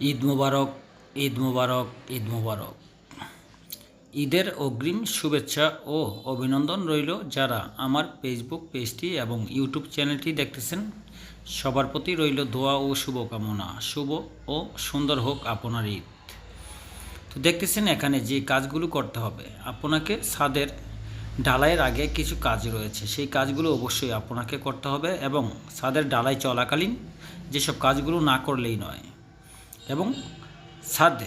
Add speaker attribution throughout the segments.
Speaker 1: ঈদ মুবারক ঈদ মুবারক ঈদ মুবারক। ঈদের অগ্রিম শুভেচ্ছা ও অভিনন্দন রইল যারা আমার ফেসবুক পেজটি এবং ইউটিউব চ্যানেলটি দেখতেছেন। সবার প্রতি রইল দোয়া ও শুভকামনা। শুভ ও সুন্দর হোক আপনার ঈদ। তো দেখতেছেন এখানে যে কাজগুলো করতে হবে। আপনাকে ছাদের ডালাইয়ের আগে কিছু কাজ রয়েছে। সেই কাজগুলো অবশ্যই আপনাকে করতে হবে এবং ছাদের ডালাই চলাকালীন যেসব কাজগুলো না করলেই নয় এবং ছাদ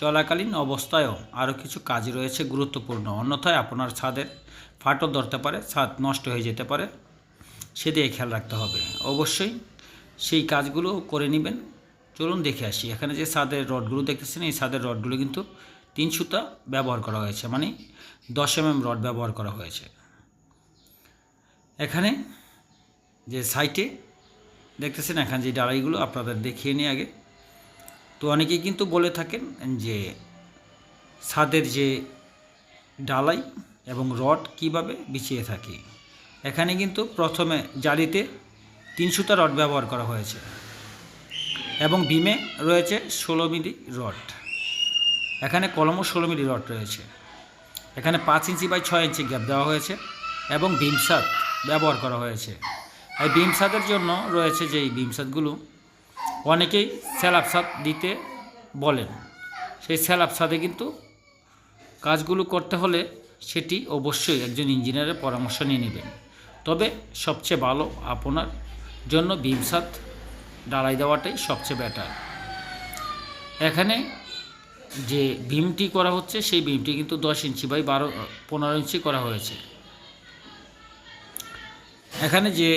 Speaker 1: চলাকালীন অবস্থায়ও আরও কিছু কাজ রয়েছে গুরুত্বপূর্ণ। অন্যথায় আপনার ছাদের ফাটল ধরতে পারে, ছাদ নষ্ট হয়ে যেতে পারে সেদিকে খেয়াল রাখতে হবে। অবশ্যই সেই কাজগুলো করে নেবেন। চলুন দেখে আসি। এখানে যে ছাদের রডগুলো দেখতেছেন, এই ছাদের রডগুলো কিন্তু তিন সুতা ব্যবহার করা হয়েছে মানে দশ এমএম রড ব্যবহার করা হয়েছে। এখানে যে সাইটে দেখতেছেন, এখানে যে ডালাইগুলো আপনাদের দেখিয়ে নিই আগে। তো অনেকেই কিন্তু বলে থাকেন যে ছাদের যে ডালাই এবং রড কীভাবে বিছিয়ে থাকি, এখানে কিন্তু প্রথমে জালিতে তিন সুতা রড ব্যবহার করা হয়েছে এবং বিমে রয়েছে ষোলো মিলি রড। এখানে কলমও ষোলো মিলি রড রয়েছে। এখানে পাঁচ ইঞ্চি বাই ছয় ইঞ্চি গ্যাপ দেওয়া হয়েছে এবং বিমসাদ ব্যবহার করা হয়েছে। এই বিমসাদের জন্য রয়েছে যে এই বিমসাদগুলো অনেকেই স্যালাপসাদ দিতে বলেন। সেই স্যালাপসাদে কিন্তু কাজগুলো করতে হলে সেটি অবশ্যই একজন ইঞ্জিনিয়ারের পরামর্শ নিয়ে নেবেন। তবে সবচেয়ে ভালো আপনার জন্য বিমসাদ ডালাই দেওয়াটাই সবচেয়ে বেটার এখানে যে বিমটি করা হচ্ছে, সেই বিমটি কিন্তু দশ ইঞ্চি বাই বারো, পনেরো ইঞ্চি করা হয়েছে। এখানে যে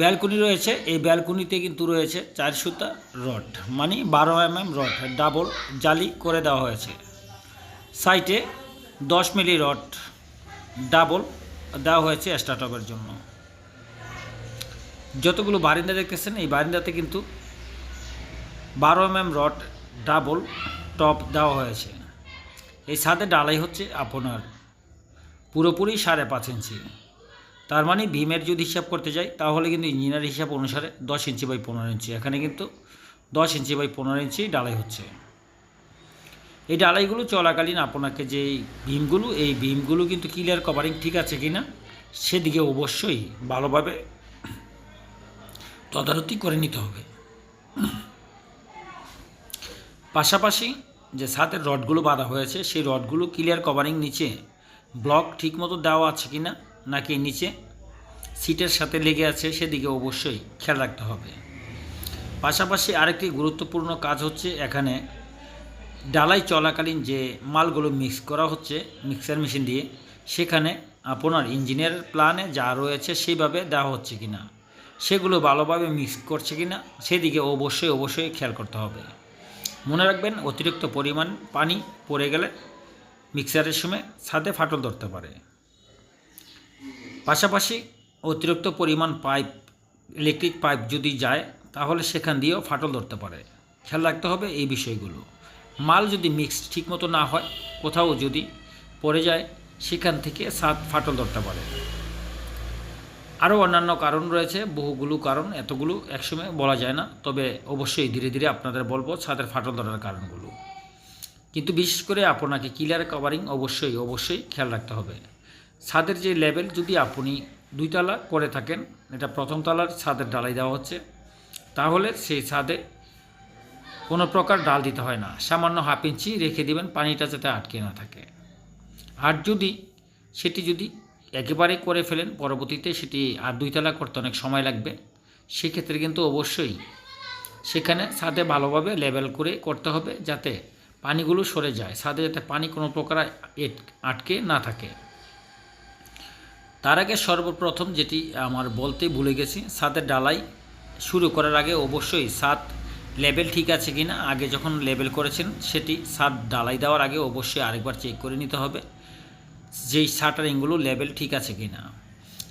Speaker 1: ব্যালকনি রয়েছে, এই ব্যালকনিতে কিন্তু রয়েছে চার সুতা রড মানে বারো এম এম রড, ডাবল জালি করে দেওয়া হয়েছে। সাইটে দশ মিলি রড ডাবল দেওয়া হয়েছে স্টার্টপের জন্য। যতগুলো বারিন্দা দেখতেছেন, এই বারিন্দাতে কিন্তু বারো M M rod double top দেওয়া হয়েছে। এই ছাদে ডালাই হচ্ছে আপনার পুরোপুরি সাড়ে পাঁচ ইঞ্চি। তার মানে ভীমের যদি হিসাব করতে যাই, তাহলে কিন্তু ইঞ্জিনিয়ার হিসাব অনুসারে দশ ইঞ্চি বাই পনেরো ইঞ্চি। এখানে কিন্তু দশ ইঞ্চি বাই পনেরো ইঞ্চি ডালাই হচ্ছে। এই ডালাইগুলো চলাকালীন আপনাকে যে ভীমগুলো এই ভীমগুলো কিন্তু ক্লিয়ার কভারিং ঠিক আছে কি না সেদিকে অবশ্যই ভালোভাবে তদারতি করে নিতে হবে। পাশাপাশি যে ছাদের রডগুলো বাঁধা হয়েছে, সেই রডগুলো ক্লিয়ার কভারিং নিচে ব্লক ঠিকমতো দেওয়া আছে কি না নাকি নিচে? সিটের সাথে লেগে আছে সেদিকে অবশ্যই খেয়াল রাখতে হবে। পাশাপাশি আরেকটি গুরুত্বপূর্ণ কাজ হচ্ছে এখানে ডালাই চলাকালীন যে মালগুলো মিক্স করা হচ্ছে মিক্সার মেশিন দিয়ে, সেখানে আপনার ইঞ্জিনিয়ারের প্ল্যানে যা রয়েছে সেইভাবে দেওয়া হচ্ছে কি না সেগুলো ভালোভাবে মিক্স করছে কি না সেদিকে অবশ্যই অবশ্যই খেয়াল করতে হবে। মনে রাখবেন, অতিরিক্ত পরিমাণ পানি পড়ে গেলে মিক্সারের সময় ছাদে ফাটল ধরতে পারে। পাশাপাশি অতিরিক্ত পরিমাণ পাইপ ইলেকট্রিক পাইপ যদি যায়, তাহলে সেখান দিয়েও ফাটল ধরতে পারে। খেয়াল রাখতে হবে এই বিষয়গুলো। মাল যদি মিক্স ঠিকমতো না হয়, কোথাও যদি পড়ে যায়, সেখান থেকে ছাদ ফাটল ধরতে পারে। আরও অন্যান্য কারণ রয়েছে, বহুগুলো কারণ, এতগুলো একসময় বলা যায় না, তবে অবশ্যই ধীরে ধীরে আপনাদের বলব ছাদের ফাটল ধরার কারণগুলো। কিন্তু বিশেষ করে আপনাকে ক্লিয়ার কভারিং অবশ্যই অবশ্যই খেয়াল রাখতে হবে। ছাদের যে লেভেল যদি আপনি দুইতলা করে থাকেন, এটা প্রথম তলার ছাদের ডালাই দেওয়া হচ্ছে, তাহলে সেই ছাদে কোনো প্রকার ডাল দিতে হয় না। সামান্য হাফ ইঞ্চি রেখে দিবেন, পানিটা যাতে আটকে না থাকে। আর যদি সেটি যদি একেবারে করে ফেলেন, পরবর্তীতে সেটি আর দুইতলা করতে অনেক সময় লাগবে, সেক্ষেত্রে কিন্তু অবশ্যই সেখানে ছাদে ভালোভাবে লেবেল করে করতে হবে, যাতে পানিগুলো সরে যায়। ছাদে যাতে পানি কোনো প্রকার আটকে না থাকে। তার আগে সর্বপ্রথম যেটি আমার বলতে ভুলে গেছি ছাদের ডালাই শুরু করার আগে অবশ্যই ছাদ লেভেল ঠিক আছে কি না আগে যখন লেবেল করেছেন সেটি ছাদ ডালাই দেওয়ার আগে অবশ্যই আরেকবার চেক করে নিতে হবে যেই শাটারিংগুলো লেভেল ঠিক আছে কি না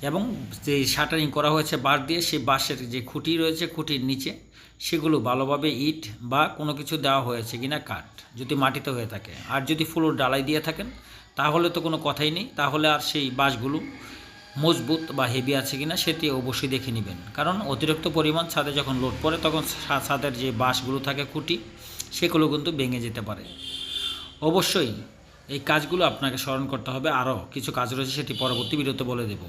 Speaker 1: এবং যে শাটারিং করা হয়েছে বাঁশ দিয়ে সেই বাঁশের যে খুঁটি রয়েছে, খুঁটির নিচে, সেগুলো ভালোভাবে ইট বা কোনো কিছু দেওয়া হয়েছে কিনা কাঠ, যদি মাটিতে হয়ে থাকে। আর যদি ফুলোর ডালাই দিয়ে থাকেন তাহলে তো কোনো কথাই নেই। তাহলে আর সেই বাঁশগুলো মজবুত বা হেভি আছে কিনা সেটি অবশ্যই দেখে নেবেন। কারণ অতিরিক্ত পরিমাণ ছাদে যখন লোড পড়ে, তখন ছাদের যে বাঁশগুলো থাকে খুঁটি, সেগুলো কিন্তু ভেঙে যেতে পারে। অবশ্যই এই কাজগুলো আপনাকে স্মরণ করতে হবে। আরও কিছু কাজ রয়েছে, সেটি পরবর্তী বিরত বলে দেব।